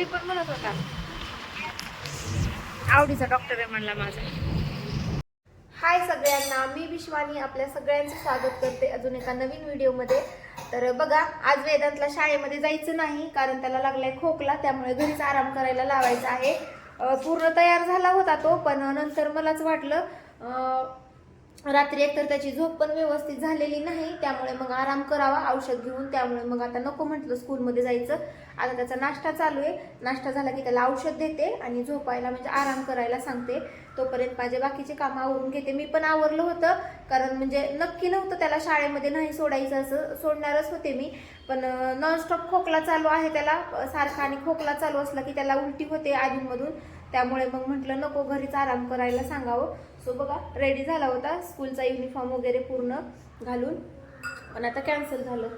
घरी पण म्हणत होता. आवडीचा डॉक्टर आहे म्हणला माझा. हाय सगळ्यांना मी विश्वानी आपल्या सगळ्यांचं स्वागत करते अजून एका नवीन व्हिडिओमध्ये. तर बघा आज वेदांतला शाळेमध्ये जायचं नाही कारण त्याला लागलाय खोकला त्यामुळे घरीच आराम करायला लावायचा आहे. पूर्ण तयार झाला होता तो पण नंतर मलाच वाटलं रात्री एकतर त्याची झोप पण व्यवस्थित झालेली नाही त्यामुळे मग आराम करावा औषध घेऊन त्यामुळे मग आता नको म्हटलं स्कूलमध्ये जायचं. आता त्याचा नाश्ता चालू आहे. नाश्ता झाला की त्याला औषध देते आणि झोपायला म्हणजे आराम करायला सांगते. तोपर्यंत माझे बाकीचे कामं आवरून घेते. मी पण आवरलं होतं कारण म्हणजे नक्की नव्हतं त्याला शाळेमध्ये नाही सोडायचं असं सोडणारच होते मी. पण नॉनस्टॉप खोकला चालू आहे त्याला. सारखा आणि खोकला चालू असला की त्याला उलटी होते आधीमधून. त्यामुळे मग म्हटलं नको घरीच आराम करायला सांगावं. सो बघा रेडी झाला होता. स्कूलचा युनिफॉर्म वगैरे पूर्ण घालून. पण आता कॅन्सल झालं.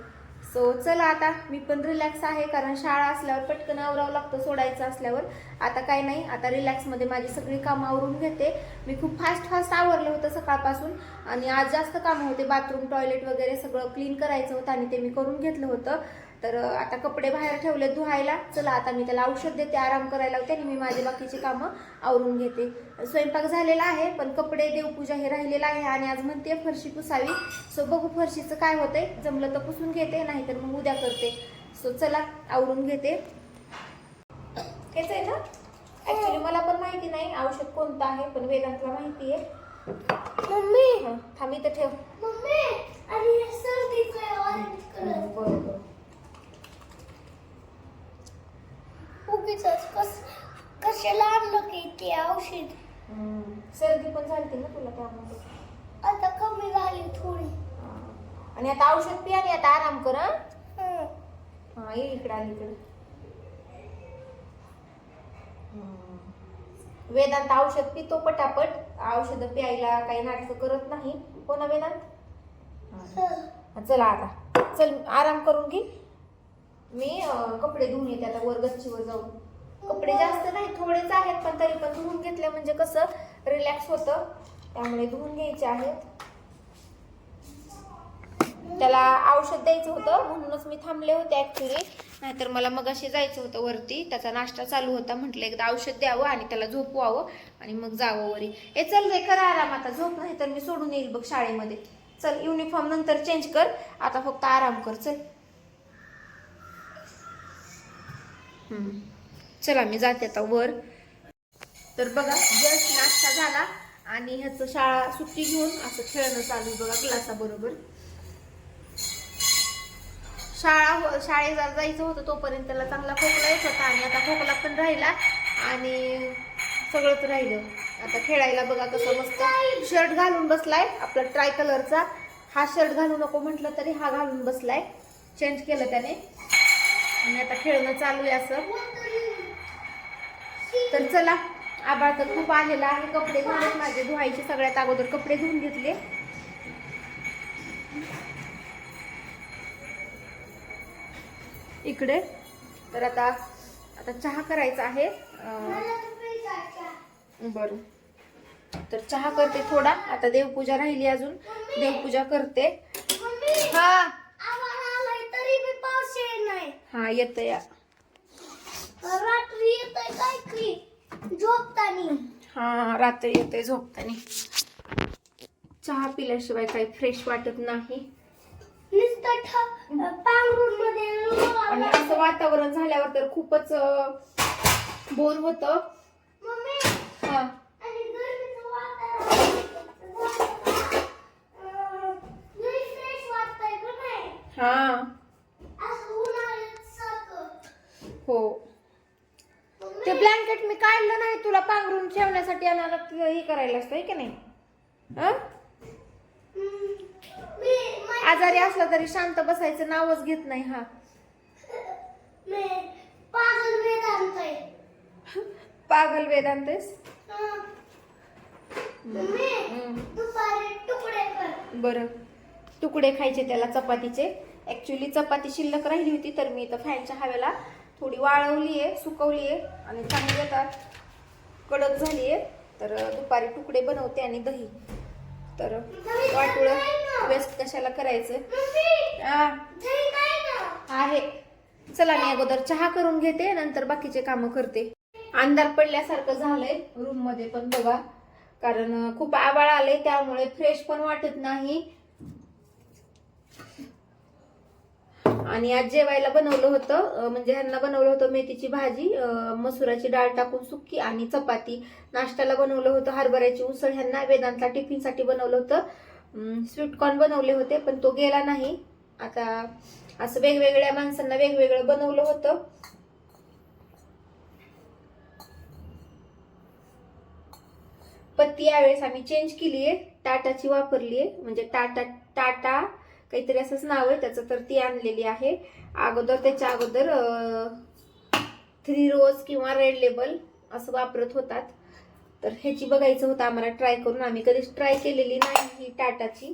सो चला आता. मी पण रिलॅक्स आहे कारण शाळा असल्यावर पटकन आवरावं लागतं सोडायचं असल्यावर. आता काय नाही. आता रिलॅक्समध्ये माझी सगळी कामं आवरून घेते. मी खूप फास्ट फास्ट आवरलं होतं सकाळपासून. आणि आज जास्त कामं होते. बाथरूम टॉयलेट वगैरे सगळं क्लीन करायचं होतं आणि ते मी करून घेतलं होतं. तर आता कपडे बाहेर ठेवले धुवायला. चला आता मी त्याला औषध देते आराम करायला लावते आणि मी माझी बाकीची कामं आवरून घेते. स्वयंपाक झालेला आहे पण कपडे देवपूजा हे राहिलेलं आहे आणि आज म्हणते फरशी पुसावी. सो बघू फरशीचं काय होतंय. जमलं तर पुसून घेते नाहीतर मग उद्या करते. सो चला आवरून घेते. हेच आहे ना? ऍक्च्युली मला पण माहिती नाही औषध कोणतं आहे पण वेदांतला माहिती आहे. मम्मी! हं, थांब इथं ठेव. मम्मी! आणि सर्दीचं ऑरेंज कलर बरं बरं उगीच कस कशाला आणलं की ते औषध. सर्दी पण झाली ना तुला त्यामध्ये आता कमी झाली थोडी. आणि आता औषध पी आणि आता आराम कर हं? हं. ये इकडे आली इकडे वेदांत औषध पितो पटापट औषध प्यायला काही नाटकं करत नाही हो ना वेदांत हं. हा, चला आता चल आराम करून घे मी अं, कपडे धुवून येते आता वर गच्चीवर जाऊन कपडे जास्त नाही थोडेच आहेत पण तरी पण धुवून घेतले म्हणजे कसं रिलॅक्स होतं. त्यामुळे धुवून घ्यायचे आहेत. त्याला औषध द्यायचं होतं म्हणूनच मी थांबले होते ऍक्च्युली नाहीतर मला मग असे जायचं होतं वरती. त्याचा नाश्ता चालू होता म्हटलं एकदा औषध द्यावं आणि त्याला झोपवावं आणि मग जावं वरी. ए चल रे करा आराम आता. झोप नाही तर मी सोडून येईल बघ शाळेमध्ये. चल युनिफॉर्म नंतर चेंज कर. आता फक्त आराम कर. चल. हम्म. चला मी जाते आता वर. तर बघा जस्ट नाश्ता झाला आणि ह्याचं शाळा सुट्टी घेऊन असं खेळणं चालू आहे बघा क्लासाबरोबर. शाळा हो, शाळेत शाळेला जायचं होतं तोपर्यंत त्याला चांगला खोकला येत होता आणि आता खोकला पण राहिला आणि सगळंच राहिलं. आता खेळायला बघा कसं मस्त शर्ट घालून बसलाय आपला ट्राय कलरचा हा शर्ट घालू नको म्हटलं तरी हा घालून बसलाय. चेंज केलं त्याने. आणि आता खेळणं चालू आहे असं. तर चला आबाळ तर खूप आलेला आहे. कपडे झालेत माझे धुवायचे सगळ्यात अगोदर. कपडे धुवून घेतले. इकडे. तर आता आता चहा करायचा आहे. बरं. तर चहा करते थोडा. आता देवपूजा राहिली अजून. देवपूजा करते. हा. हा येत या रात्री येतोय काय की झोपतानी हा रात्री येते झोपतानी. चहा पिल्याशिवाय काही फ्रेश वाटत नाही. आणि असं वातावरण झाल्यावर तर खूपच बोर होत. मम्मी हा. आणि गरमीचं वातावरण अं, लई फ्रेश वाटतंय का नाही हा असं उन्हाळ्यात सारखं हो ते काढलं नाही तुला पांघरून ठेवण्यासाठी आणायला हे करायला असतं की नाही? हं? आजारी असला तरी शांत बसायचं नावच घेत नाही हा. मी पागल वेदांत बरं. तुकडे खायचे त्याला चपातीचे. ॲक्च्युली चपाती शिल्लक राहिली होती तर मी इथं फॅनच्या हवेला थोडी वाळवली आहे सुकवली आहे आणि चांगली आता कडक झाली आहे. तर दुपारी तुकडे बनवते आणि दही. तर वाटुळं वेस्ट कशाला करायचं? आहे. चला मी अगोदर चहा करून घेते नंतर बाकीचे कामं करते. अंधार पडल्यासारखं झालंय रूममध्ये पण बघा. कारण खूप आबाळ आले त्यामुळे फ्रेश पण वाटत नाही. आणि आज जेवायला बनवलं होतं म्हणजे ह्यांना बनवलं होतं मेथीची भाजी मसुराची डाळ टाकून सुक्की आणि चपाती. नाश्त्याला बनवलं होतं हरभऱ्याची उसळ ह्यांना वेदांतला टिफिनसाठी बनवलं होतं. स्वीटकॉर्न बनवले होते पण तो गेला नाही. आता असं वेगवेगळ्या माणसांना वेगवेगळं बनवलं होतं. पत्ती यावेळेस आम्ही चेंज केली आहे टाटाची वापरली आहे म्हणजे टाटा टाटा काहीतरी असंच नाव आहे त्याचं तर ती आणलेली आहे. अगोदर त्याच्या अगोदर थ्री रोज किंवा रेड लेबल असं वापरत होतात. तर ह्याची बघायचं होतं आम्हाला ट्राय करून. आम्ही कधीच ट्राय केलेली नाही ही टाटाची.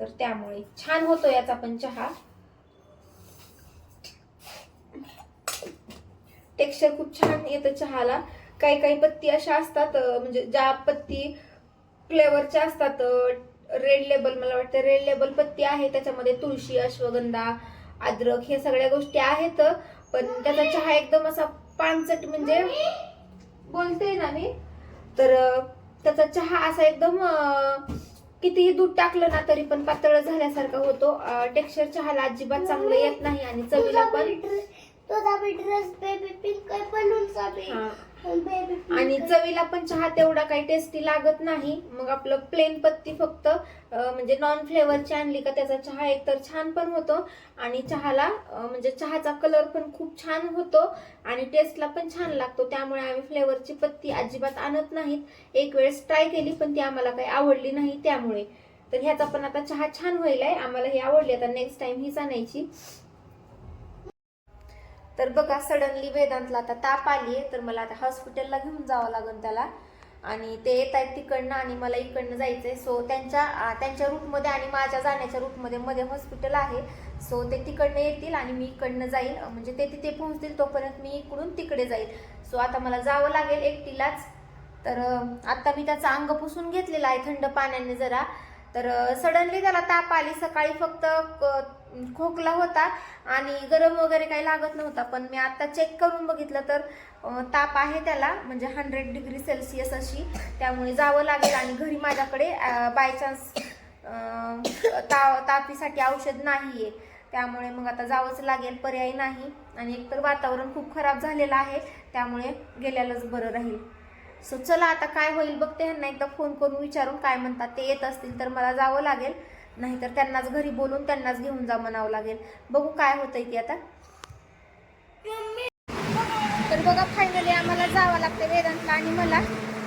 तर त्यामुळे छान होतो याचा पण चहा. टेक्स्चर खूप छान येतं चहाला. काही काही पत्ती अशा असतात म्हणजे ज्या पत्ती फ्लेवरच्या असतात रेड लेबल मला वाटतं रेड लेबल पत्ती आहे त्याच्यामध्ये तुळशी अश्वगंधा अद्रक हे सगळ्या गोष्टी आहेत. पण त्याचा चहा एकदम असा पानचट म्हणजे बोलते ना मी. तर त्याचा चहा असा एकदम कितीही दूध टाकलं ना तरी पण पातळ झाल्यासारखा होतो. टेक्स्चर चहाला अजिबात चांगलं येत नाही आणि चवीला पण तुझा ड्रेस बेबी पिंक आहे बलूनचा बी हा. बेबी आणि चवीला पण चहा तेवढा काही टेस्टी लागत नाही. मग आपलं प्लेन पत्ती फक्त अं, म्हणजे नॉन फ्लेवरची आणली का त्याचा चहा एकतर छान पण होतो. आणि चहाला अं, म्हणजे चहाचा कलर पण खूप छान होतो आणि टेस्टला पण छान लागतो. त्यामुळे आम्ही फ्लेवरची पत्ती अजिबात आणत नाहीत. एक वेळेस ट्राय केली पण ती आम्हाला काही आवडली नाही त्यामुळे. तर ह्याचा पण आता चहा छान होईल आहे आम्हाला ही आवडली. आता नेक्स्ट टाइम हीच आणायची तर बघा सडनली वेदांतला आता ताप आली आहे तर मला आता हॉस्पिटलला घेऊन जावं लागेल त्याला. आणि ते येत आहेत तिकडनं आणि मला इकडनं जायचं आहे सो त्यांच्या त्यांच्या रूटमध्ये आणि माझ्या जाण्याच्या रूटमध्ये मध्ये हॉस्पिटल आहे. सो ते तिकडनं येतील आणि मी इकडनं जाईल. म्हणजे ते तिथे पोहोचतील तोपर्यंत मी इकडून तिकडे जाईल. सो आता मला जावं लागेल एकटीलाच. तर आत्ता मी त्याचं अंग पुसून घेतलेला आहे थंड पाण्याने जरा. तर सडनली त्याला ताप आली. सकाळी फक्त क- खोकला होता आणि गरम वगैरे काही लागत नव्हता पण मी आता चेक करून बघितलं तर ताप आहे त्याला म्हणजे हंड्रेड डिग्री सेल्सिअस अशी. त्यामुळे जावं लागेल आणि घरी माझ्याकडे बाय चान्स ता तापीसाठी औषध नाही आहे त्यामुळे मग आता जावंच लागेल पर्याय नाही. आणि एकतर वातावरण खूप खराब झालेलं आहे त्यामुळे गेल्यालाच बरं राहील. सो चला आता काय होईल बघते ह्यांना एकदा फोन करून विचारून काय म्हणतात ते येत असतील तर मला जावं लागेल. नाहीतर त्यांनाच घरी बोलून त्यांनाच घेऊन जा म्हणावं लागेल. बघू काय होतंय ती आता. तर बघा फायनली आम्हाला जावं लागतं वेदांतला आणि मला.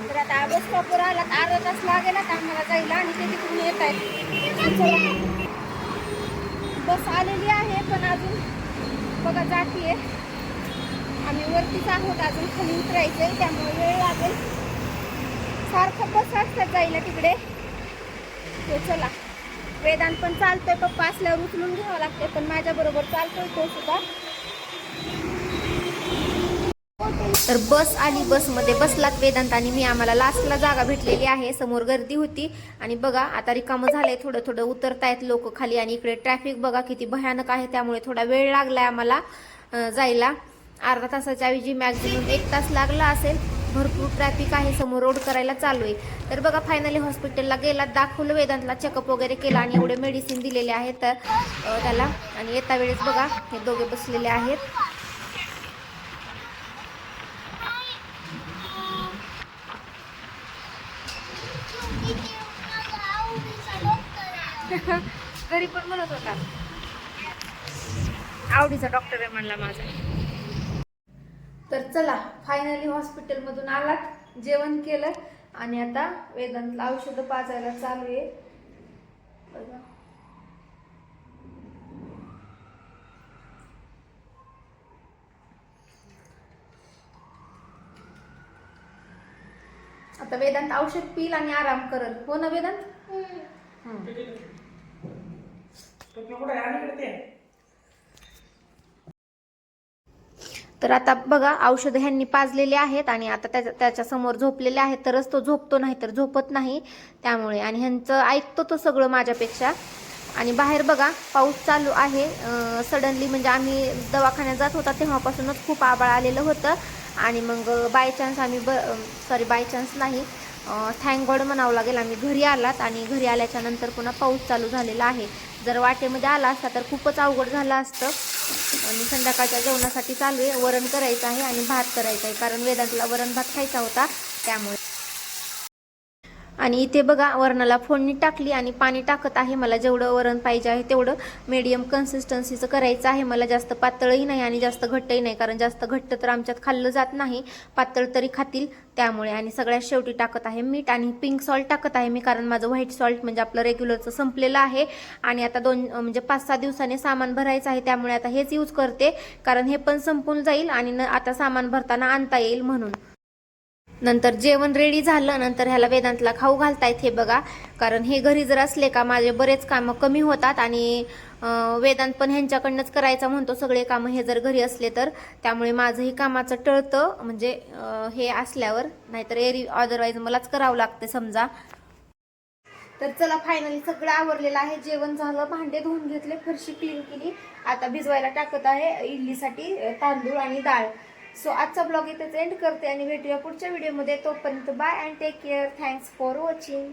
तर आता बस स्टॉपवर आला तर अर्धा तास लागेल आता आम्हाला जायला आणि ते तिकडून येत आहेत. चला. बस आलेली आहे पण अजून बघा जातीये आम्ही वरतीच आहोत अजून खाली उतरायचंय त्यामुळे वेळ लागेल. सारखं बस असतात जायला तिकडे. तो चला. वेदांत पण चालतोय पप्पा असल्यावर उचलून घ्यावं लागते पण माझ्या बरोबर चालतोय तो सुद्धा. तर बस आली बसमध्ये बसलात वेदांत आणि मी आम्हाला लास्टला जागा भेटलेली आहे समोर गर्दी होती. आणि बघा आता रिकामं झालंय थोडं थोडं उतरतायत लोक खाली आणि इकडे ट्रॅफिक बघा किती भयानक आहे त्यामुळे थोडा वेळ लागलाय आम्हाला जायला. अर्धा तासाच्या ऐवजी मॅक्झिमम एक तास लागला असेल. भरपूर ट्रॅफिक आहे समोर. रोड करायला चालू आहे. तर बघा फायनली हॉस्पिटलला गेला. दाखवलं वेदांतला चेकअप वगैरे केला आणि एवढे मेडिसिन दिलेले आहेत. तर त्याला आणि येता वेळेस बघा हे दोघे बसलेले आहेत. घरी पण म्हणत होता? आवडीचा डॉक्टर आहे म्हणला माझा. तर चला फायनली हॉस्पिटलमधून आलात जेवण केलं आणि आता वेदांतला औषधं पाजायला चालू आहे. बघा. आता वेदांत औषध पिल आणि आराम करल. हो ना वेदांत? तर आता बघा औषधं ह्यांनी पाजलेले आहेत आणि आता त्याच्या त्याच्यासमोर झोपलेले आहेत. तरच तो झोपतो नाही तर झोपत नाही. त्यामुळे आणि ह्यांचं ऐकतो तो सगळं माझ्यापेक्षा. आणि बाहेर बघा पाऊस चालू आहे. सडनली म्हणजे आम्ही दवाखान्यात जात होता तेव्हापासूनच खूप आबाळ आलेलं होतं. आणि मग बाय चान्स आम्ही ब सॉरी बाय चान्स नाही. थँक गॉड म्हणावं लागेल. आम्ही घरी आलात आणि घरी आल्याच्यानंतर पुन्हा पाऊस चालू झालेला आहे. जर वाटेमध्ये आला असता तर खूपच अवघड झालं असतं. आणि संध्याकाळच्या जेवणासाठी चालू आहे. वरण करायचं आहे आणि भात करायचा आहे. कारण वेदांतला वरण भात खायचा होता. त्यामुळे आणि इथे बघा वरणाला फोडणी टाकली आणि पाणी टाकत आहे. मला जेवढं वरण पाहिजे आहे तेवढं मीडियम कन्सिस्टन्सीचं करायचं आहे. मला जास्त पातळही नाही आणि जास्त घट्टही नाही कारण जास्त घट्ट तर आमच्यात खाल्लं जात नाही. पातळ तरी खातील त्यामुळे. आणि सगळ्यात शेवटी टाकत आहे मीठ आणि पिंक सॉल्ट टाकत आहे मी कारण माझं व्हाईट सॉल्ट म्हणजे आपलं रेग्युलरचं संपलेलं आहे. आणि आता दोन म्हणजे पाच सहा दिवसाने सामान भरायचं आहे त्यामुळे आता हेच यूज करते कारण हे पण संपून जाईल आणि न आता सामान भरताना आणता येईल म्हणून. नंतर जेवण रेडी झालं नंतर ह्याला वेदांतला खाऊ घालतायत हे बघा. कारण हे घरी जर असले का माझे बरेच कामं कमी होतात आणि वेदांत पण ह्यांच्याकडनंच करायचा म्हणतो. सगळे कामं हे जर घरी असले तर. त्यामुळे माझंही कामाचं टळतं. म्हणजे हे असल्यावर नाहीतर एरी अदरवाईज मलाच करावं लागते समजा. तर चला फायनली सगळं आवरलेलं आहे. जेवण झालं भांडे धुवून घेतले फरशी क्लीन केली. आता भिजवायला टाकत आहे इडलीसाठी तांदूळ आणि डाळ. सो आजचा ब्लॉग इथेच एंड करते आणि भेटूया पुढच्या व्हिडिओमध्ये तोपर्यंत bye and take care thanks for watching